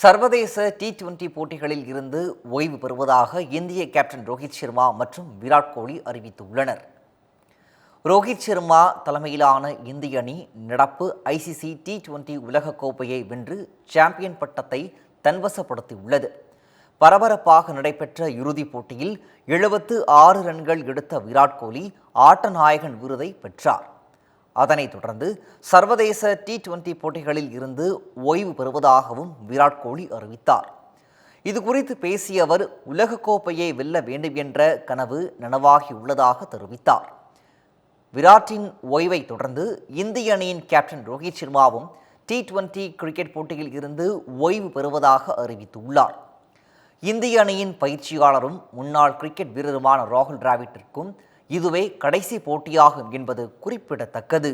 சர்வதேச T twenty போட்டிகளில் இருந்து ஓய்வு பெறுவதாக இந்திய கேப்டன் ரோஹித் சர்மா மற்றும் விராட் கோலி அறிவித்துள்ளனர். ரோஹித் சர்மா தலைமையிலான இந்திய அணி நடப்பு ஐசிசி டி டுவெண்டி உலகக்கோப்பையை வென்று சாம்பியன் பட்டத்தை தன்வசப்படுத்தியுள்ளது. பரபரப்பாக நடைபெற்ற இறுதிப் போட்டியில் எழுபத்து ஆறு ரன்கள் எடுத்த விராட் கோலி ஆட்ட நாயகன் விருதை பெற்றார். அதனைத் தொடர்ந்து சர்வதேச டி டுவெண்டி போட்டிகளில் இருந்து ஓய்வு பெறுவதாகவும் விராட் கோலி அறிவித்தார். இது குறித்து பேசிய அவர் உலகக்கோப்பையை வெல்ல வேண்டும் என்ற கனவு நனவாகியுள்ளதாக தெரிவித்தார். விராட்டின் ஓய்வை தொடர்ந்து இந்திய அணியின் கேப்டன் ரோஹித் சர்மாவும் டி டுவெண்டி கிரிக்கெட் போட்டியில் இருந்து ஓய்வு பெறுவதாக அறிவித்துள்ளார். இந்திய அணியின் பயிற்சியாளரும் முன்னாள் கிரிக்கெட் வீரருமான ராகுல் டிராவிட்டிற்கும் இதுவே கடைசி போட்டியாகும் என்பது குறிப்பிடத்தக்கது.